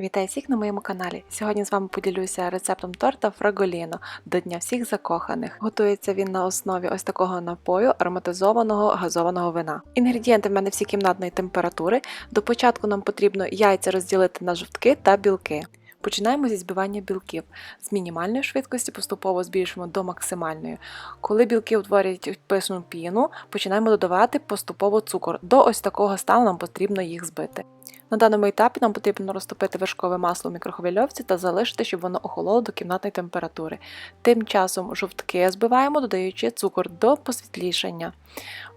Вітаю всіх на моєму каналі. Сьогодні з вами поділюся рецептом торта Фраголіно до Дня всіх закоханих. Готується він на основі ось такого напою ароматизованого газованого вина. Інгредієнти в мене всі кімнатної температури. До початку нам потрібно яйця розділити на жовтки та білки. Починаємо зі збивання білків. З мінімальної швидкості поступово збільшуємо до максимальної. Коли білки утворюють пишну піну, починаємо додавати поступово цукор. До ось такого стану нам потрібно їх збити. На даному етапі нам потрібно розтопити вершкове масло в мікрохвильовці та залишити, щоб воно охололо до кімнатної температури. Тим часом жовтки збиваємо, додаючи цукор до посвітлішання.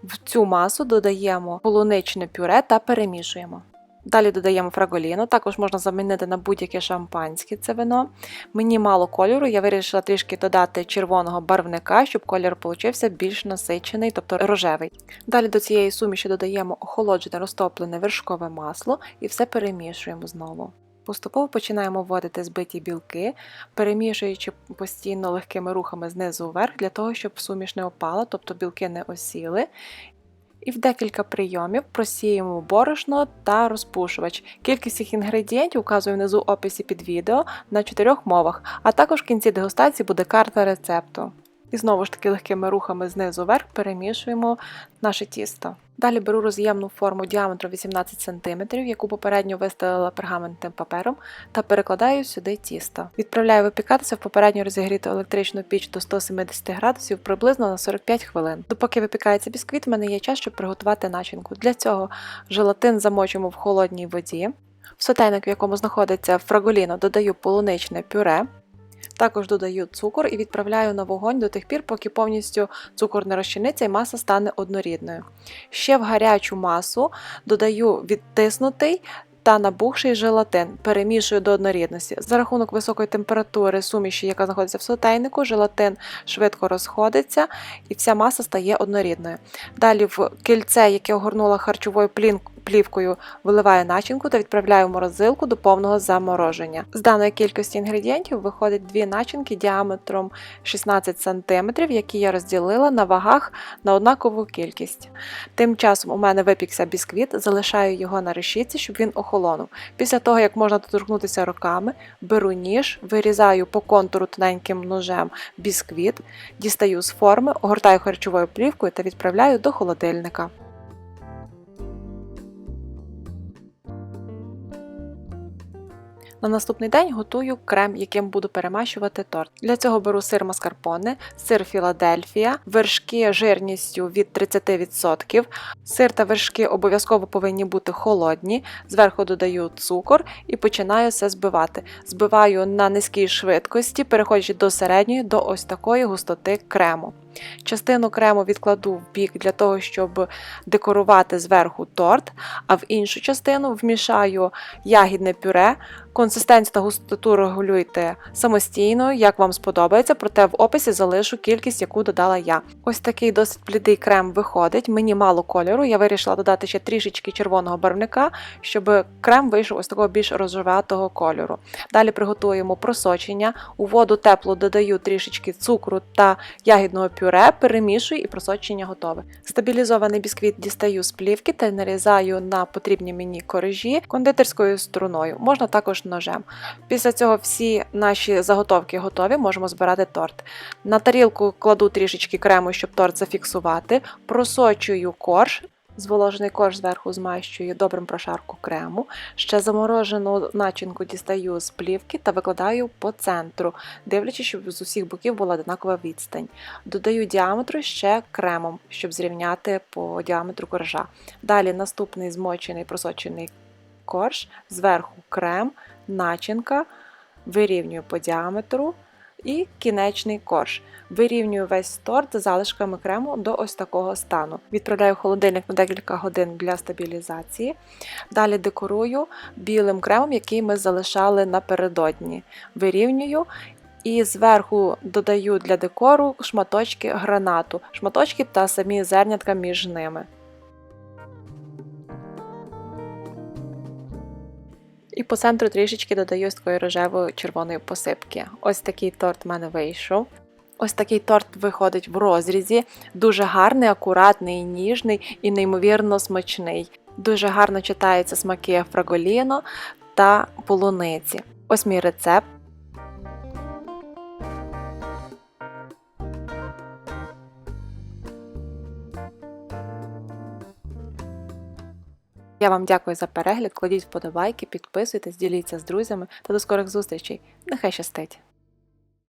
В цю масу додаємо полуничне пюре та перемішуємо. Далі додаємо фраголіно, також можна замінити на будь-яке шампанське це вино. Мені мало кольору, я вирішила трішки додати червоного барвника, щоб колір получився більш насичений, тобто рожевий. Далі до цієї суміші додаємо охолоджене розтоплене вершкове масло і все перемішуємо знову. Поступово починаємо вводити збиті білки, перемішуючи постійно легкими рухами знизу вверх, для того, щоб суміш не опала, тобто білки не осіли. І в декілька прийомів просіємо борошно та розпушувач. Кількість цих інгредієнтів указую внизу описі під відео на чотирьох мовах, а також в кінці дегустації буде карта рецепту. І знову ж таки легкими рухами знизу вверх перемішуємо наше тісто. Далі беру роз'ємну форму діаметром 18 см, яку попередньо вистелила пергаментним папером, та перекладаю сюди тісто. Відправляю випікатися в попередньо розігріту електричну піч до 170 градусів приблизно на 45 хвилин. Допоки випікається бісквіт, в мене є час, щоб приготувати начинку. Для цього желатин замочимо в холодній воді. В сотейник, в якому знаходиться фраголіно, додаю полуничне пюре. Також додаю цукор і відправляю на вогонь до тих пір, поки повністю цукор не розчиниться і маса стане однорідною. Ще в гарячу масу додаю відтиснутий та набухший желатин, перемішую до однорідності. За рахунок високої температури суміші, яка знаходиться в сотейнику, желатин швидко розходиться і вся маса стає однорідною. Далі в кільце, яке огорнула харчовою плінкою, плівкою виливаю начинку та відправляю в морозилку до повного замороження. З даної кількості інгредієнтів виходить дві начинки діаметром 16 см, які я розділила на вагах на однакову кількість. Тим часом у мене випікся бісквіт, залишаю його на решітці, щоб він охолонув. Після того, як можна доторкнутися руками, беру ніж, вирізаю по контуру тоненьким ножем бісквіт, дістаю з форми, огортаю харчовою плівкою та відправляю до холодильника. На наступний день готую крем, яким буду перемащувати торт. Для цього беру сир маскарпоне, сир Філадельфія, вершки жирністю від 30%. Сир та вершки обов'язково повинні бути холодні. Зверху додаю цукор і починаю все збивати. Збиваю на низькій швидкості, переходячи до середньої, до ось такої густоти крему. Частину крему відкладу в бік для того, щоб декорувати зверху торт, а в іншу частину вмішаю ягідне пюре. Консистенцію та густоту регулюйте самостійно, як вам сподобається, проте в описі залишу кількість, яку додала я. Ось такий досить блідий крем виходить. Мені мало кольору. Я вирішила додати ще трішечки червоного барвника, щоб крем вийшов ось такого більш розживатого кольору. Далі приготуємо просочення. У воду теплу додаю трішечки цукру та ягідного пюре, перемішую і просочення готове. Стабілізований бісквіт дістаю з плівки та нарізаю на потрібні мені корижі кондитерською струною. Можна також ножем. Після цього всі наші заготовки готові, можемо збирати торт. На тарілку кладу трішечки крему, щоб торт зафіксувати, просочую корж. Зволожений корж зверху змащую добрим прошарку крему. Ще заморожену начинку дістаю з плівки та викладаю по центру, дивлячись, щоб з усіх боків була однакова відстань. Додаю діаметру ще кремом, щоб зрівняти по діаметру коржа. Далі наступний змочений просочений корж, зверху крем, начинка, вирівнюю по діаметру і кінечний корж. Вирівнюю весь торт залишками крему до ось такого стану. Відправляю в холодильник на декілька годин для стабілізації. Далі декорую білим кремом, який ми залишали напередодні. Вирівнюю. І зверху додаю для декору шматочки гранату, шматочки та самі зернятка між ними. І по центру трішечки додаю з такої рожевої червоної посипки. Ось такий торт в мене вийшов. Ось такий торт виходить в розрізі. Дуже гарний, акуратний, ніжний і неймовірно смачний. Дуже гарно читаються смаки фраголіно та полуниці. Ось мій рецепт. Я вам дякую за перегляд. Кладіть вподобайки, підписуйтесь, діліться з друзями та до скорих зустрічей. Нехай щастить!